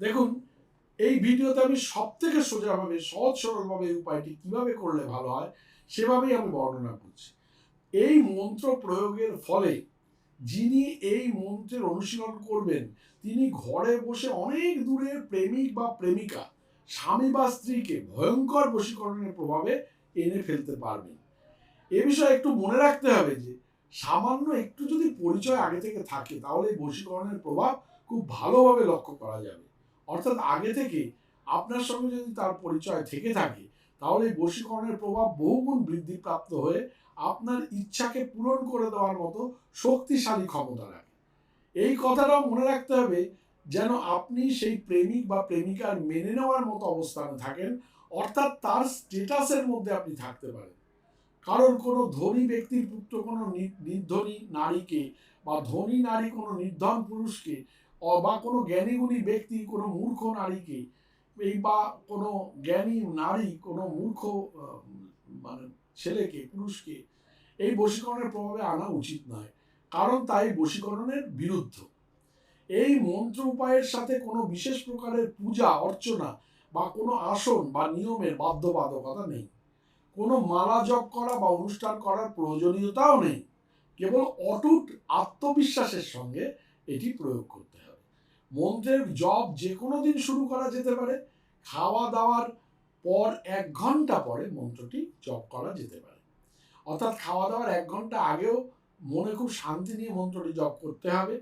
দেখুন, এই ভিডিওতে আমি সব থেকে সোজাভাবে, সহজ সরলভাবে এই উপায়টি কীভাবে করলে ভালো হয়, সেভাবেই আমি বর্ণনা করছি। এই মন্ত্র প্রয়োগের ফলে যিনি এই মন্ত্রের অনুশীলন করবেন, তিনি ঘরে বসে অনেক দূরের প্রেমিক বা প্রেমিকা, স্বামী বা স্ত্রীকে ভয়ঙ্কর বশীকরণের প্রভাবে এনে ফেলতে পারবেন। এ বিষয়ে একটু মনে রাখতে হবে যে, সামান্য একটু যদি পরিচয় আগে থেকে থাকে, তাহলে এই বশীকরণের প্রভাব খুব ভালোভাবে লক্ষ্য করা যাবে। অর্থাৎ আগে থেকে আপনার সঙ্গে যদি তার পরিচয় থেকে থাকে, তাহলে বশীকরণের প্রভাব বহুগুণ বৃদ্ধিপ্রাপ্ত হয়ে আপনার ইচ্ছাকে পূরণ করে দেওয়ার মতো শক্তিশালী ক্ষমতা রাখে এই কথাটাও মনে রাখতে হবে, যেন আপনি সেই প্রেমিক বা প্রেমিকার মেনে নেওয়ার মতো অবস্থানে থাকেন, অর্থাৎ তার স্টেটাসের মধ্যে আপনি থাকতে পারেন। কারণ কোনো ধনী ব্যক্তির পুত্র, কোনো নির্ধনী নারীকে বা ধনী নারী কোনো নির্ধন পুরুষকে বা কোনো জ্ঞানীগুণী ব্যক্তি, কোনো মূর্খ নারীকে, এই বা কোনো জ্ঞানী নারী, কোনো মূর্খ মানে ছেলেকে, পুরুষকে, এই বশীকরণের প্রভাবে আনা উচিত নয়। কারণ তাই বশীকরণের বিরুদ্ধ। এই মন্ত্র উপায়ের সাথে কোনো বিশেষ প্রকারের পূজা, অর্চনা বা কোনো আসন বা নিয়মের বাধ্যবাধকতা নেই। কোনো মালা জপ করা বা অনুষ্ঠান করার প্রয়োজনীয়তাও নেই। কেবল অটুট আত্মবিশ্বাসের সঙ্গে এটি প্রয়োগ করতে হবে। মন্ত্রের জব যে কোনো দিন শুরু করা যেতে পারে খাওয়া দাওয়ার পর এক ঘণ্টা পরে মন্ত্রটি জপ করা যেতে পারে। অর্থাৎ খাওয়া দাওয়ার এক ঘণ্টা আগেও মনে খুব শান্তি নিয়ে মন্ত্রটি জপ করতে হবে,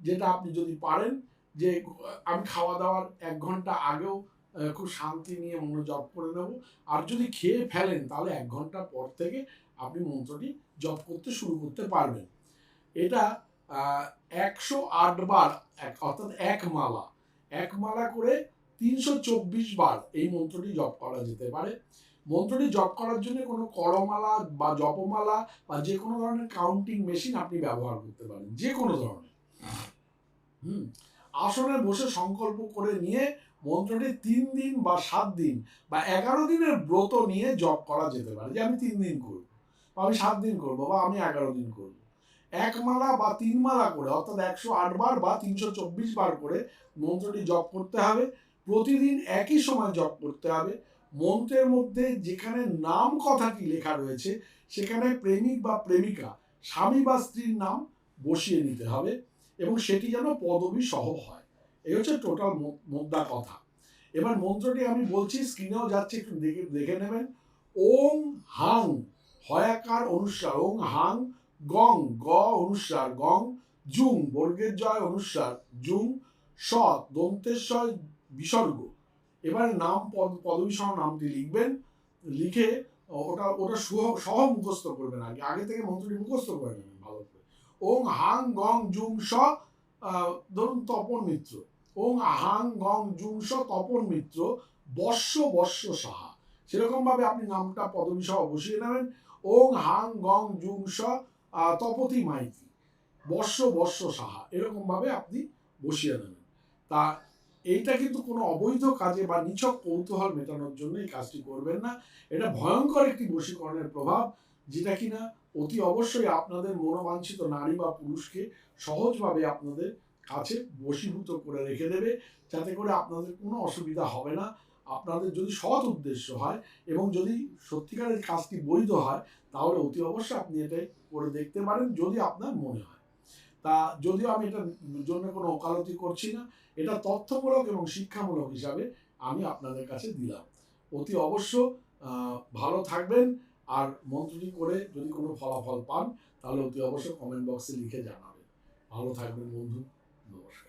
যেটা আপনি যদি পারেন যে, আমি খাওয়া দাওয়ার এক ঘণ্টা আগেও খুব শান্তি নিয়ে মনে জপ করে নেব। আর যদি খেয়ে ফেলেন, তাহলে এক ঘণ্টা পর থেকে আপনি মন্ত্রটি জপ করতে শুরু করতে পারবেন। এটা একশো আট বার, এক- অর্থাৎ এক মালা। এক মালা করে তিনশো চব্বিশ বার এই মন্ত্রটি জপ করা যেতে পারে। মন্ত্রটি জপ করার জন্য কোনো করমালা বা জপমালা বা যে কোনো ধরনের কাউন্টিং মেশিন আপনি ব্যবহার করতে পারেন, যে কোনো ধরনের। হুম, আসনে বসে সংকল্প করে নিয়ে মন্ত্রটি তিন দিন বা সাত দিন বা এগারো দিনের ব্রত নিয়ে জপ করা যেতে পারে, যে আমি তিন দিন করব, বা আমি সাত দিন করব, বা আমি এগারো দিন করব। এক মালা বা তিন মালা করে, অর্থাৎ একশো আট বার বা তিনশো চব্বিশ বার করে মন্ত্রটি জপ করতে হবে। প্রতিদিন একই সময় জপ করতে হবে। মন্ত্রের মধ্যে যেখানে নাম কথাটি লেখা রয়েছে, সেখানে প্রেমিক বা প্রেমিকা, স্বামী বা স্ত্রীর নাম বসিয়ে নিতে হবে এবং সেটি যেন পদবী সহ হয়। এই হচ্ছে টোটাল মোদ্দা কথা। এবার মন্ত্রটি আমি বলছি স্ক্রিনেও যাচ্ছে, একটু দেখে দেখে নেবেন। ওং হাং, হয়াকার অনুস্বার ওং হাং গং, গ অনুস্বার গং, জুং, বর্গের জয় অনুস্বার জুং স দন্তেশ্বর বিসর্গ। এবার নাম, পদ, পদবী সহ নামটি লিখবেন। লিখে ওটা ওটা সহ- মুখস্থ করবেন আগে। আগে থেকে মন্ত্রটি মুখস্থ করে নেবেন ভালো করে। ওং হাং, গং, জুং, স ধরুন তপন মিত্র। ওং হাং, গং, জুং, স, তপন মিত্র, বর্ষ বর্ষ সাহা। সেরকম ভাবে আপনি নামটা, পদবী সহ বসিয়ে নেবেন। ওং হাং, গং, জুং, স তপতি মাইতি, বর্ষ বর্ষ সাহা, এরকম ভাবে আপনি বসিয়ে নেবেন তা এইটা কিন্তু কোনো অবৈধ কাজে বা নিছক কৌতূহল মেটানোর জন্য এই কাজটি করবেন না। এটা ভয়ঙ্কর একটি বশীকরণের প্রভাব, যেটা কিনা অতি অবশ্যই আপনাদের মনোবাঞ্ছিত নারী বা পুরুষকে সহজভাবে আপনাদের কাছে বশীভূত করে রেখে দেবে, যাতে করে আপনাদের কোনো অসুবিধা হবে না। আপনাদের যদি সৎ উদ্দেশ্য হয় এবং যদি সত্যিকারের কাজটি বৈধ হয়, তাহলে অতি অবশ্যই আপনি এটাই করে দেখতে পারেন যদি আপনার মনে হয়। তা যদিও আমি এটার জন্য কোনো ওকালতি করছি না, এটা তথ্যমূলক এবং শিক্ষামূলক হিসাবে আমি আপনাদের কাছে দিলাম। অতি অবশ্য ভালো থাকবেন আর মন্ত্রটি করে যদি কোনো ফলাফল পান, তাহলে অতি অবশ্য কমেন্ট বক্সে লিখে জানাবেন। ভালো থাকবেন বন্ধু, নমস্কার।